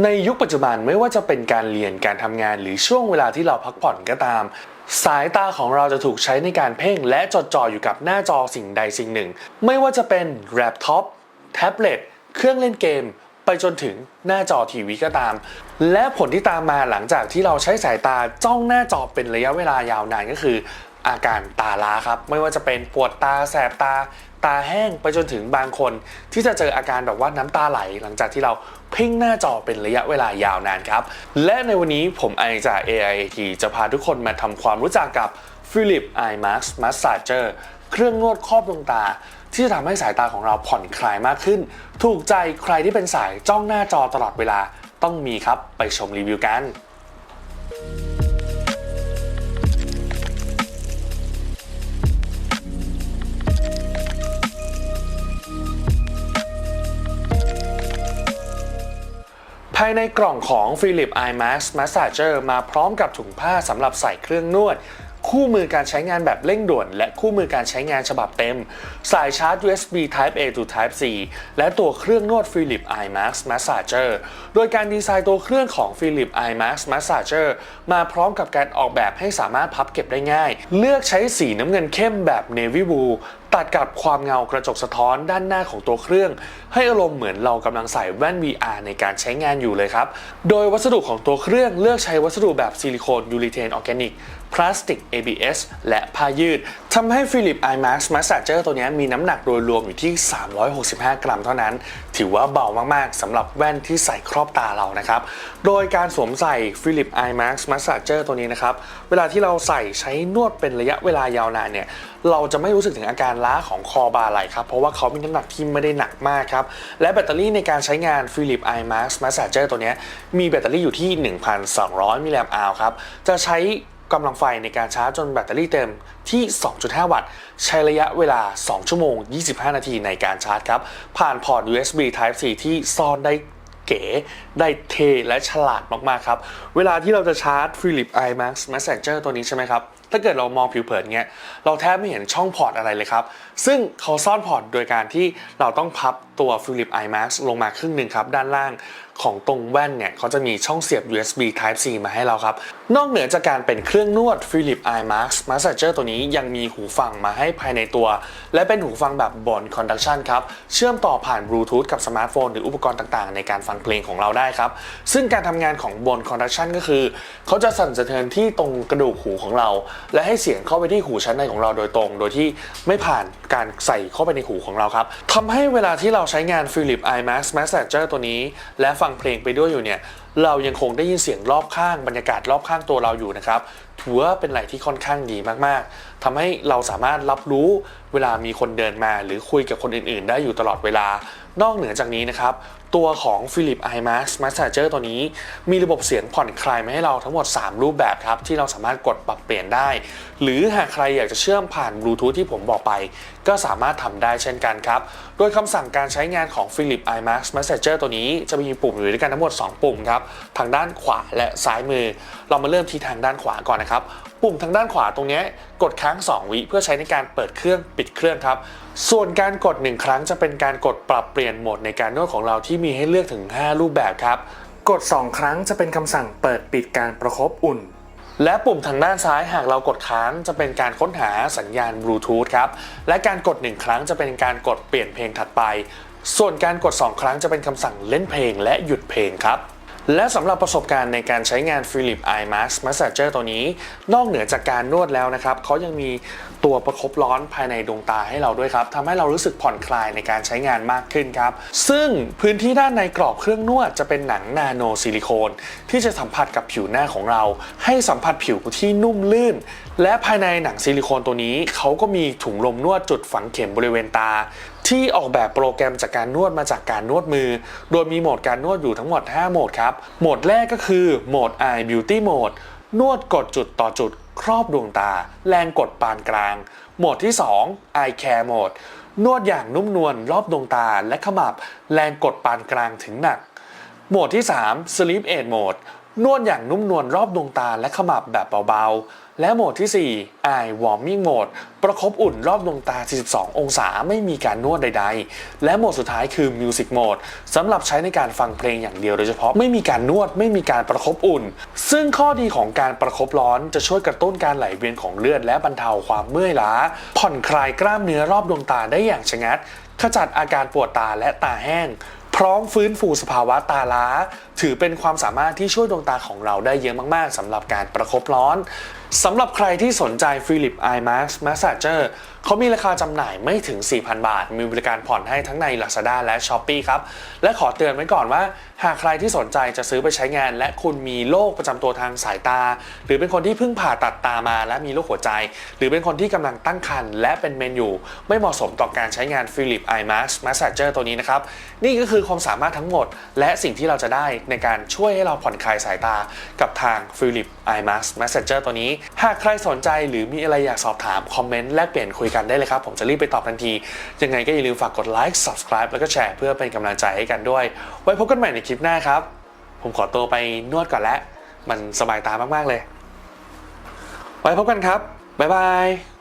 ในยุคปัจจุบันไม่ว่าจะเป็นการเรียนการทำงานหรือช่วงเวลาที่เราพักผ่อนก็ตาม สายตาของเราจะถูกใช้ในการเพ่งและจดจ่ออยู่กับหน้าจอสิ่งใดสิ่งหนึ่ง ไม่ว่าจะเป็นแล็ปท็อปแท็บเล็ตเครื่องเล่นเกม ไปจนถึงหน้าจอทีวีก็ตาม และผลที่ตามมาหลังจากที่เราใช้สายตาจ้องหน้าจอเป็นระยะเวลายาวนานก็คือ อาการตาล้าครับ ไม่ว่าจะเป็นปวดตาแสบตาตาแห้งไปจนถึงบางคน ที่จะเจออาการแบบว่าน้ำตาไหล หลังจากที่เราเพ่งหน้าจอเป็นระยะเวลายาวนานครับ และในวันนี้ผมไอจาก AIT จะพาทุกคนมาทำความรู้จักกับ Philip Eye Mask Massager เครื่องนวดครอบดวงตา ที่จะทำให้สายตาของเราผ่อนคลายมากขึ้น ถูกใจใครที่เป็นสายจ้องหน้าจอตลอดเวลาต้องมีครับไปชมรีวิวกันายในกล่องของ Philip Eye Mask Massager มาพร้อมกับถุงผ้าสำหรับใส่เครื่องนวด คู่มือการใช้งานแบบเร่งด่วน และคู่มือการใช้งานฉบับเต็ม สายชาร์จ USB Type A to Type C และตัวเครื่องนวด Philip Eye Mask Massager โดยการดีไซน์ตัวเครื่องของ Philip Eye Mask Massager มาพร้อมกับการออกแบบให้สามารถพับเก็บได้ง่าย เลือกใช้สีน้ำเงินเข้มแบบ Navy Blue ตัดกับความเงากระจกสะท้อนด้านหน้าของตัวเครื่อง ให้อารมณ์เหมือนเรากำลังใส่แว่น VR ในการใช้งานอยู่เลยครับ โดยวัสดุของตัวเครื่องเลือกใช้วัสดุแบบซิลิโคนยูริเทนออร์แกนิกพลาสติก ABS และผ้ายืดทำให้ Philip Eye Mask Massager ตัวนี้มีน้ำหนักโดยรวมอยู่ที่ 365 กรัมเท่านั้น ถือว่าเบามาก ๆสำหรับแว่นที่ใส่ครอบตาเรานะครับ โดยการสวมใส่ Philip Eye Mask Massager ตัวนี้นะครับ เวลาที่เราใส่ใช้นวดเป็นระยะเวลายาวนานเนี่ย เราจะไม่รู้สึกถึงอาการล้าของคอบาไหล่ครับ เพราะว่าเขามีน้ำหนักที่ไม่ได้หนักมากครับ และแบตเตอรี่ในการใช้งาน Philip Eye Mask Massager ตัวนี้มีแบตเตอรี่อยู่ที่ 1,200 มิลลิแอมป์อาวครับจะใช้กำลังไฟในการชาร์จจนแบตเตอรี่เต็มที่ 2.5 วัตต์ ใช้ระยะเวลา 2 ชั่วโมง 25 นาทีในการชาร์จครับ ผ่านพอร์ต USB Type C ที่ซ่อนได้เก๋ ได้เทและฉลาดมาก ๆ ครับ เวลาที่เราจะชาร์จ Philip Eye Max Messenger ตัวนี้ใช่ไหมครับ ถ้าเกิดเรามองผิวเผินเงี้ยเราแทบไม่เห็นช่องพอร์ตอะไรเลยครับ ซึ่งเขาซ่อนพอร์ตโดยการที่เราต้องพับตัว Philip Eye Max ลงมาครึ่งหนึ่งครับ ด้านล่างของตรงแว่นเนี่ยเขาจะมีช่องเสียบ USB Type C มาให้เราครับ นอกเหนือจากการเป็นเครื่องนวด Philip Eye Max Massager ตัวนี้ยังมีหูฟังมาให้ภายในตัว และเป็นหูฟังแบบ Bone Conduction ครับเชื่อมต่อผ่านบลูทูธกับสมาร์ทโฟนหรืออุปกรณ์ต่างๆ ในการฟังเพลงของเราได้ครับ ซึ่งการทำงานของ Bone Conduction ก็คือ เขาจะสั่นสะเทือนที่ตรงกระดูกหูของเราและให้เสียงเข้าไปที่หูชั้นในของเราโดยตรง โดยที่ไม่ผ่านการใส่เข้าไปในหูของเราครับทำให้เวลาที่เราใช้งาน Philip Eye Max Massager ตัวนี้ และฟังเพลงไปด้วยอยู่เนี่ยเรายังคงได้ยินเสียงรอบข้างบรรยากาศรอบข้างตัวเราอยู่นะครับถือว่าเป็นอะไรที่ค่อนข้างดีมากๆทำให้เราสามารถรับรู้เวลามีคนเดินมา หรือคุยกับคนอื่น ๆ ได้อยู่ตลอดเวลา นอกเหนือจากนี้นะครับ ตัวของ Philip Eye Max Massager ตัวนี้ มีระบบเสียงผ่อนคลายมาให้เราทั้งหมด 3 รูปแบบครับ ที่เราสามารถกดปรับเปลี่ยนได้ หรือหากใครอยากจะเชื่อมผ่านบลูทูธที่ผมบอกไป ก็สามารถทำได้เช่นกันครับ โดยคำสั่งการใช้งานของ Philip Eye Max Massager ตัวนี้จะมีปุ่มอยู่ด้วยกันทั้งหมด 2 ปุ่มครับ ทางด้านขวาและซ้ายมือ เรามาเริ่มที่ทางด้านขวาก่อนนะครับ ปุ่มทางด้านขวาตรงนี้กดค้าง 2 วิเพื่อใช้ในการเปิดเครื่องปิดเครื่องครับ ส่วนการกด 1 ครั้งจะเป็นการกดปรับเปลี่ยนโหมดในการนวดของเราที่มีให้เลือกถึง 5 รูปแบบครับ กด 2 ครั้งจะเป็นคำสั่งเปิดปิดการประคบอุ่นและปุ่มทางด้านซ้ายหากเรากดค้างจะเป็นการค้นหาสัญญาณบลูทูธครับ และการกด 1 ครั้งจะเป็นการกดเปลี่ยนเพลงถัดไป ส่วนการกด 2 ครั้งจะเป็นคำสั่งเล่นเพลงและหยุดเพลงครับ และสำหรับประสบการณ์ในการใช้งาน Philip Eye Mask Massager ตัวนี้ นอกเหนือจากการนวดแล้วนะครับเขายังมีตัวประคบร้อนภายในดวงตาให้เราด้วยครับทำให้เรารู้สึกผ่อนคลายในการใช้งานมากขึ้นครับ ซึ่งพื้นที่ด้านในกรอบเครื่องนวดจะเป็นหนังนาโนซิลิโคน ที่จะสัมผัสกับผิวหน้าของเรา ให้สัมผัสผิวที่นุ่มลื่น และภายในหนังซิลิโคนตัวนี้เขาก็มีถุงลมนวดจุดฝังเข็มบริเวณตา ที่ออกแบบโปรแกรมจากการนวดมาจากการนวดมือ โดยมีโหมดการนวดอยู่ทั้งหมด 5 โหมดครับ โหมดแรกก็คือโหมด Eye Beauty Mode นวดกดจุดต่อจุดครอบดวงตา แรงกดปานกลาง โหมดที่ 2 Eye Care Mode นวดอย่างนุ่มนวลรอบดวงตาและขมับ แรงกดปานกลางถึงหนัก โหมดที่ 3 Sleep Aid Mode นวดอย่างนุ่มนวลรอบดวงตาและขมับแบบเบาๆ และโหมดที่ 4 Eye Warming Mode ประคบอุ่นรอบดวงตา 42 องศาไม่มีการนวดใดๆ และโหมดสุดท้ายคือ Music Mode สำหรับใช้ในการฟังเพลงอย่างเดียวโดยเฉพาะไม่มีการนวดไม่มีการประคบอุ่น ซึ่งข้อดีของการประคบร้อนจะช่วยกระตุ้นการไหลเวียนของเลือดและบรรเทาความเมื่อยล้า ผ่อนคลายกล้ามเนื้อรอบดวงตาได้อย่างชะงัด ขจัดอาการปวดตาและตาแห้ง พร้อมฟื้นฟูสภาวะตาล้า ถือเป็นความสามารถที่ช่วยดวงตาของเราได้เยอะมากๆสำหรับการประคบร้อนสำหรับใครที่สนใจ Philip Eye Max Massager เขามีราคาจำหน่ายไม่ถึง 4,000 บาท มีบริการผ่อนให้ทั้งใน Lazada และ Shopee ครับ และขอเตือนไว้ก่อนว่า หากใครที่สนใจจะซื้อไปใช้งาน และคุณมีโรคประจำตัวทางสายตา หรือเป็นคนที่เพิ่งผ่าตัดตามาและมีโรคหัวใจ หรือเป็นคนที่กำลังตั้งครรภ์และเป็นเมนอยู่ ไม่เหมาะสมต่อการใช้งาน Philip Eye Max Massager ตัวนี้นะครับ นี่ก็คือความสามารถทั้งหมด และสิ่งที่เราจะได้ในในการช่วยให้เราผ่อนคลายสายตากับทาง Philip Eye Max Massager ตัวนี้ หากใครสนใจหรือมีอะไรอยากสอบถาม คอมเมนต์ แลกเปลี่ยนคุยกันได้เลยครับ ผมจะรีบไปตอบทันที ยังไงก็อย่าลืมฝากกดไลค์ subscribe แล้วก็แชร์เพื่อเป็นกำลังใจให้กันด้วย ไว้พบกันใหม่ในคลิปหน้าครับ ผมขอตัวไปนวดก่อนแล้วมันสบายตามากๆเลย ไว้พบกันครับบ๊ายบาย